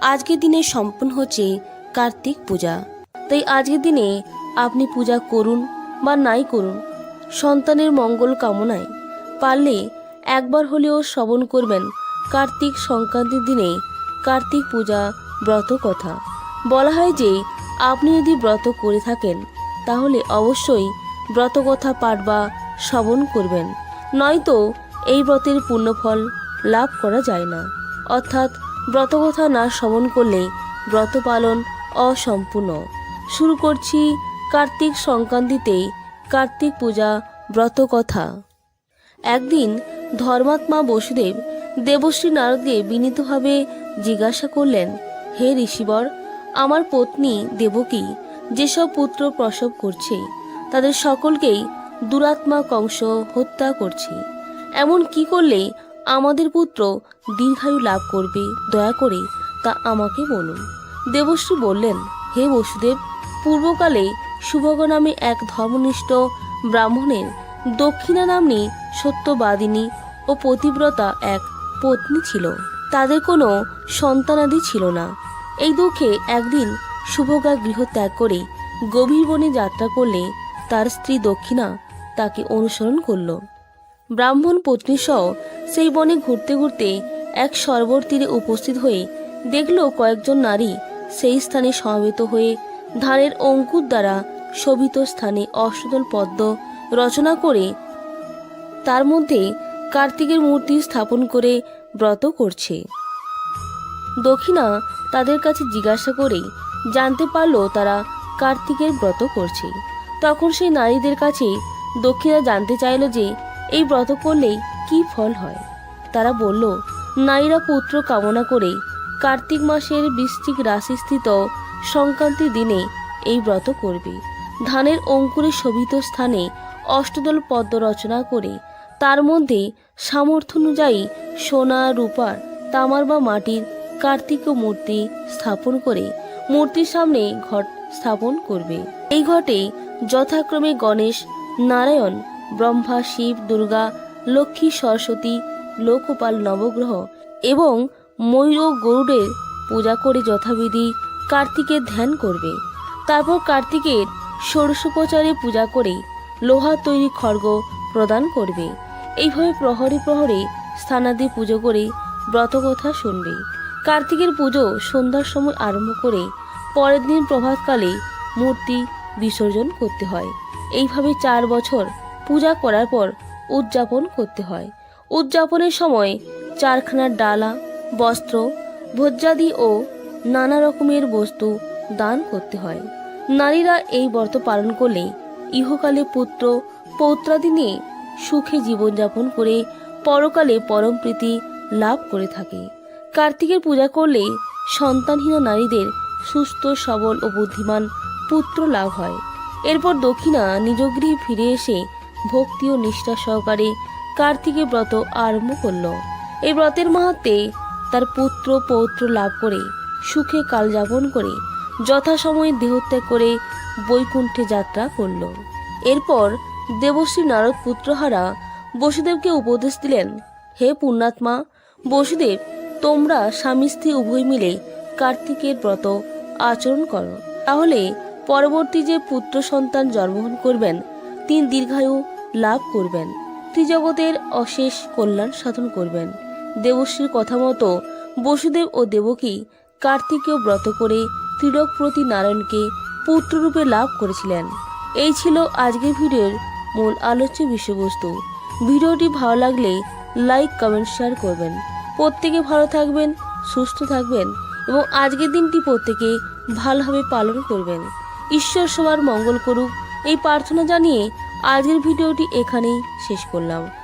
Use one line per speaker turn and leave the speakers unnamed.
আজকের দিনে সম্পন্ন হচ্ছে কার্তিক পূজা। তাই আজকের দিনে আপনি পূজা করুন বা নাই করুন, সন্তানের মঙ্গল কামনায় পারলে একবার হলেও শ্রবণ করবেন কার্তিক সংক্রান্তির দিনে কার্তিক পূজা ব্রত কথা। বলা হয় যে, আপনি যদি ব্রত করে থাকেন, তাহলে অবশ্যই ব্রত কথা পাঠ বা শ্রবণ করবেন। নয়তো এই ব্রতের পুণ্যফল লাভ করা যায় না। অর্থাৎ ব্রতকথা না শ্রবণ করলে ব্রত পালন অসম্পূর্ণ। শুরু করছি কার্তিক সংক্রান্তিতে কার্তিক পূজা ব্রত কথা একদিন ধর্মাত্মা বসুদেব দেবশ্রী নারদকে বিনীতভাবে জিজ্ঞাসা করলেন, হে ঋষিবর, আমার পত্নী দেবকী যেসব পুত্র প্রসব করছে, তাদের সকলকেই দুরাত্মা কংস হত্যা করছে। এমন কি করলে আমাদের পুত্র দীর্ঘায়ু লাভ করবে, দয়া করে তা আমাকে বলুন। দেবশ্রী বললেন, হে বসুদেব, পূর্বকালে শুভগ নামে এক ধর্মনিষ্ঠ ব্রাহ্মণের দক্ষিণা নাম্নী সত্যবাদিনী ও পতিব্রতা এক পত্নী ছিল। তাদের কোনো সন্তানাদি ছিল না। এই দুঃখে একদিন শুভগা গৃহ ত্যাগ করে গভীর বনে যাত্রা করলে তার স্ত্রী দক্ষিণা তাকে অনুসরণ করল। ব্রাহ্মণ পত্নীসহ সেই বনে ঘুরতে ঘুরতে এক সরোবর তীরে উপস্থিত হয়ে দেখল কয়েকজন নারী সেই স্থানে সমবেত হয়ে ধানের অঙ্কুর দ্বারা শোভিত স্থানে অষ্টদল পদ্ম রচনা করে তার মধ্যে কার্তিকের মূর্তি স্থাপন করে ব্রত করছে। দক্ষিণা তাদের কাছে জিজ্ঞাসা করে জানতে পারল তারা কার্তিকের ব্রত করছে। তখন সেই নারীদের কাছে দক্ষিণা জানতে চাইল যে এই ব্রত করলেই কি ফল হয়? তারা বলল, নারীরা পুত্র কামনা করে কার্তিক মাসের বৃশ্চিক রাশিস্থিত সংক্রান্তি দিনে এই ব্রত করবে। ধানের অঙ্কুরে শোভিত স্থানে অষ্টদল পদ্ম রচনা করে, তার মধ্যে সামর্থ্য অনুযায়ী সোনা রূপার তামার বা মাটির কার্তিক মূর্তি স্থাপন করে মূর্তির সামনে ঘট স্থাপন করবে। এই ঘটে যথাক্রমে গণেশ, নারায়ণ, ব্রহ্মা, শিব, দুর্গা লক্ষ্মী সরস্বতী, লোকপাল নবগ্রহ এবং ময়ূর ও গরুড়ের পূজা করে যথাবিধি কার্তিকের ধ্যান করবে। তারপর কার্তিকের ষোড়শোপচারে পূজা করে লোহা তৈরি খড়গ প্রদান করবে। এইভাবে প্রহরে প্রহরে স্থানাদি পুজো করে ব্রতকথা শুনবে। কার্তিকের পুজো সন্ধ্যার সময় আরম্ভ করে পরের দিন প্রভাতকালে মূর্তি বিসর্জন করতে হয়। এইভাবে চার বছর পূজা করার পর উদযাপন করতে হয়। উদযাপনের সময় চারখানার ডালা, বস্ত্র, ভোজ্যাদি ও নানা রকমের বস্তু দান করতে হয়। নারীরা এই ব্রত পালন করলে ইহকালে পুত্র, পৌত্রাদি নিয়ে সুখে জীবনযাপন করে পরকালে পরম প্রীতি লাভ করে থাকে। কার্তিকের পূজা করলে সন্তানহীন নারীদের সুস্থ, সবল ও বুদ্ধিমান পুত্র লাভ হয়। এরপর দক্ষিণা নিজ গৃহে ফিরে এসে ভক্তি ও নিষ্ঠা সহকারে কার্তিকের ব্রত আরম্ভ করল। এই ব্রতের মাহাত্মে তার পুত্র, পৌত্র লাভ করে, সুখে কাল যাপন করে, যথাসময়ে দেহত্যাগ করে বৈকুণ্ঠে যাত্রা করল। এরপর দেবশ্রী নারদ পুত্রহারা বসুদেবকে উপদেশ দিলেন, হে পুণ্যাত্মা বসুদেব, তোমরা স্বামী স্ত্রী উভয় মিলে কার্তিকের ব্রত আচরণ করো। তাহলে পরবর্তী যে পুত্র সন্তান জন্মগ্রহণ করবেন তিনি দীর্ঘায়ু লাভ করবেন। ত্রিজগতের অশেষ কল্যাণ সাধন করবেন। দেবশ্রীর কথা মতো বসুদেব ও দেবকী কার্তিকেয় ব্রত করে ত্রিলোকপ্রতি নারায়ণকে পুত্ররূপে লাভ করেছিলেন। এই ছিল আজকের ভিডিওর মূল আলোচ্য বিষয়বস্তু। ভিডিওটি ভালো লাগলে লাইক, কমেন্ট, শেয়ার করবেন। প্রত্যেকে ভালো থাকবেন, সুস্থ থাকবেন এবং আজকের দিনটি প্রত্যেকে ভালোভাবে পালন করবেন। ঈশ্বর সবার মঙ্গল করুক। এই প্রার্থনা জানিয়ে আজকের ভিডিওটি এখানেই শেষ করলাম।